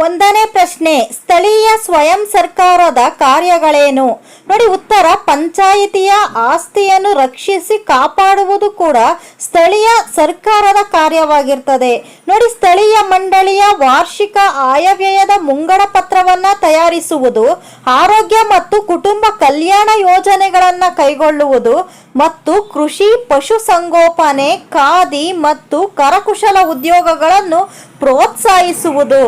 ಒಂದನೇ ಪ್ರಶ್ನೆ, ಸ್ಥಳೀಯ ಸ್ವಯಂ ಸರ್ಕಾರದ ಕಾರ್ಯಗಳೇನು? ನೋಡಿ, ಉತ್ತರ, ಪಂಚಾಯಿತಿಯ ಆಸ್ತಿಯನ್ನು ರಕ್ಷಿಸಿ ಕಾಪಾಡುವುದು ಕೂಡ ಸ್ಥಳೀಯ ಸರ್ಕಾರದ ಕಾರ್ಯವಾಗಿರ್ತದೆ. ನೋಡಿ, ಸ್ಥಳೀಯ ಮಂಡಳಿಯ ವಾರ್ಷಿಕ ಆಯವ್ಯಯದ ಮುಂಗಡ ಪತ್ರವನ್ನ ತಯಾರಿಸುವುದು, ಆರೋಗ್ಯ ಮತ್ತು ಕುಟುಂಬ ಕಲ್ಯಾಣ ಯೋಜನೆಗಳನ್ನು ಕೈಗೊಳ್ಳುವುದು ಮತ್ತು ಕೃಷಿ ಪಶುಸಂಗೋಪನೆ ಖಾದಿ ಮತ್ತು ಕರಕುಶಲ ಉದ್ಯೋಗಗಳನ್ನು ಪ್ರೋತ್ಸಾಹಿಸುವುದು.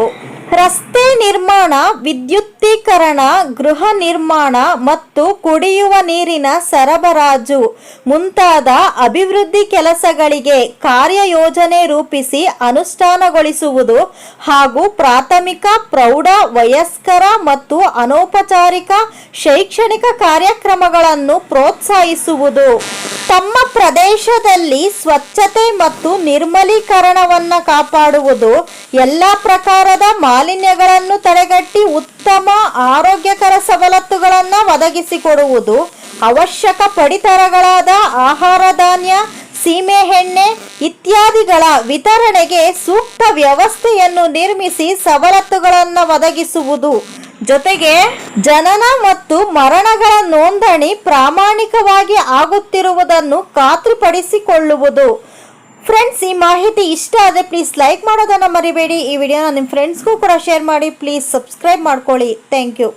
ರಸ್ತೆ ನಿರ್ಮಾಣ, ವಿದ್ಯುತ್ತೀಕರಣ, ಗೃಹ ನಿರ್ಮಾಣ ಮತ್ತು ಕುಡಿಯುವ ನೀರಿನ ಸರಬರಾಜು ಮುಂತಾದ ಅಭಿವೃದ್ಧಿ ಕೆಲಸಗಳಿಗೆ ಕಾರ್ಯಯೋಜನೆ ರೂಪಿಸಿ ಅನುಷ್ಠಾನಗೊಳಿಸುವುದು ಹಾಗೂ ಪ್ರಾಥಮಿಕ, ಪ್ರೌಢ, ವಯಸ್ಕರ ಮತ್ತು ಅನೌಪಚಾರಿಕ ಶೈಕ್ಷಣಿಕ ಕಾರ್ಯಕ್ರಮಗಳನ್ನು ಪ್ರೋತ್ಸಾಹಿಸುವುದು. ತಮ್ಮ ಪ್ರದೇಶದಲ್ಲಿ ಸ್ವಚ್ಛತೆ ಮತ್ತು ನಿರ್ಮಲೀಕರಣವನ್ನು ಕಾಪಾಡುವುದು ಎಲ್ಲ ಪ್ರಕಾರದ ಮಾಲಿನ್ಯಗಳನ್ನು ತಡೆಗಟ್ಟಿ ಉತ್ತಮ ಆರೋಗ್ಯಕರ ಸವಲತ್ತುಗಳನ್ನು ಒದಗಿಸಿಕೊಡುವುದು, ಅವಶ್ಯಕ ಪಡಿತರಗಳಾದ ಆಹಾರ ಧಾನ್ಯ ಸೀಮೆ ಎಣ್ಣೆ ಇತ್ಯಾದಿಗಳ ವಿತರಣೆಗೆ ಸೂಕ್ತ ವ್ಯವಸ್ಥೆಯನ್ನು ನಿರ್ಮಿಸಿ ಸವಲತ್ತುಗಳನ್ನು ಒದಗಿಸುವುದು. ಜೊತೆಗೆ ಜನನ ಮತ್ತು ಮರಣಗಳ ನೋಂದಣಿ ಪ್ರಾಮಾಣಿಕವಾಗಿ ಆಗುತ್ತಿರುವುದನ್ನು ಖಾತ್ರಿಪಡಿಸಿಕೊಳ್ಳುವುದು. ಫ್ರೆಂಡ್ಸ್ ಈ ಮಾಹಿತಿ ಇಷ್ಟ ಆದರೆ ಪ್ಲೀಸ್ ಲೈಕ್ ಮಾಡೋದನ್ನು ಮರಿಬೇಡಿ. ಈ ವಿಡಿಯೋನ ನಿಮ್ಮ ಫ್ರೆಂಡ್ಸ್ಗೂ ಕೂಡ ಶೇರ್ ಮಾಡಿ. ಪ್ಲೀಸ್ ಸಬ್ಸ್ಕ್ರೈಬ್ ಮಾಡ್ಕೊಳ್ಳಿ. Thank you